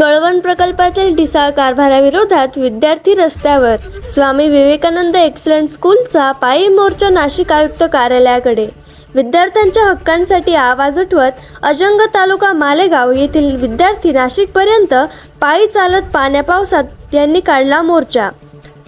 कळवण प्रकल्पातील ढिसाळ कारभाराविरोधात विद्यार्थी रस्त्यावर स्वामी विवेकानंद एक्सलंट स्कूलचा पायी मोर्चा नाशिक आयुक्त कार्यालयाकडे. विद्यार्थ्यांच्या हक्कांसाठी आवाज उठवत अजंग तालुका मालेगाव येथील विद्यार्थी नाशिकपर्यंत पायी चालत पाण्यापावसात यांनी काढला मोर्चा.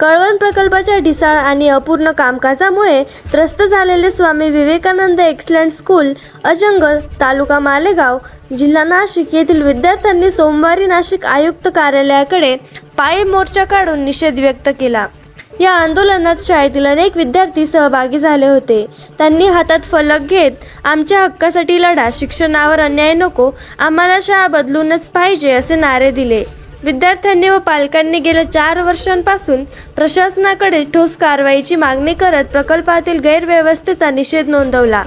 कळवण प्रकल्पाच्या ढिसाळ आणि अपूर्ण कामकाजामुळे त्रस्त झालेले स्वामी विवेकानंद एक्सलंट स्कूल अजंग तालुका मालेगाव जिल्हा नाशिक येथील विद्यार्थ्यांनी सोमवारी नाशिक आयुक्त कार्यालयाकडे पायी मोर्चा काढून निषेध व्यक्त केला. या आंदोलनात शाळेतील अनेक विद्यार्थी सहभागी झाले होते. त्यांनी हातात फलक घेत आमच्या हक्कासाठी लढा शिक्षणावर अन्याय नको आम्हाला शाळा बदलूनच पाहिजे असे नारे दिले. विद्यार्थ्यांनी व पालकांनी गेल्या चार वर्षांपासून प्रशासनाकडे ठोस कारवाईची मागणी करत प्रकल्पातील गैरव्यवस्थेचा निषेध नोंदवला.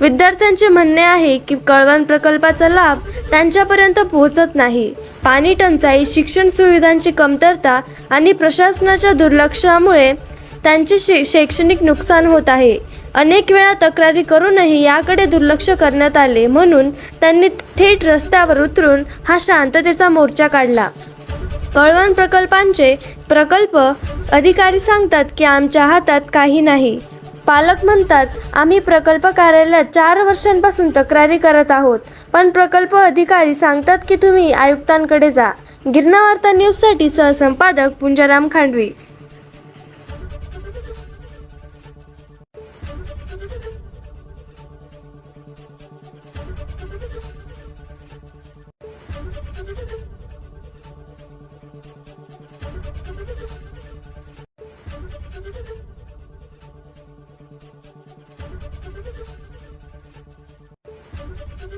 विद्यार्थ्यांचे म्हणणे आहे की कळवण प्रकल्पाचा लाभ त्यांच्यापर्यंत पोहोचत नाही. पाणी टंचाई शिक्षण सुविधांची कमतरता आणि प्रशासनाच्या दुर्लक्षामुळे त्यांचे शे शैक्षणिक नुकसान होत आहे. अनेक वेळा तक्रारी करूनही याकडे दुर्लक्ष करण्यात आले म्हणून त्यांनी थेट रस्त्यावर उतरून हा शांततेचा मोर्चा काढला. कळवण प्रकल्पांचे प्रकल्प अधिकारी सांगतात की आमच्या हातात काही नाही. पालक म्हणतात आम्ही प्रकल्प कार्यालयात चार वर्षांपासून तक्रारी करत आहोत पण प्रकल्प अधिकारी सांगतात की तुम्ही आयुक्तांकडे जा. गिरणावार्ता न्यूजसाठी सहसंपादक पुंजाराम खांडवी.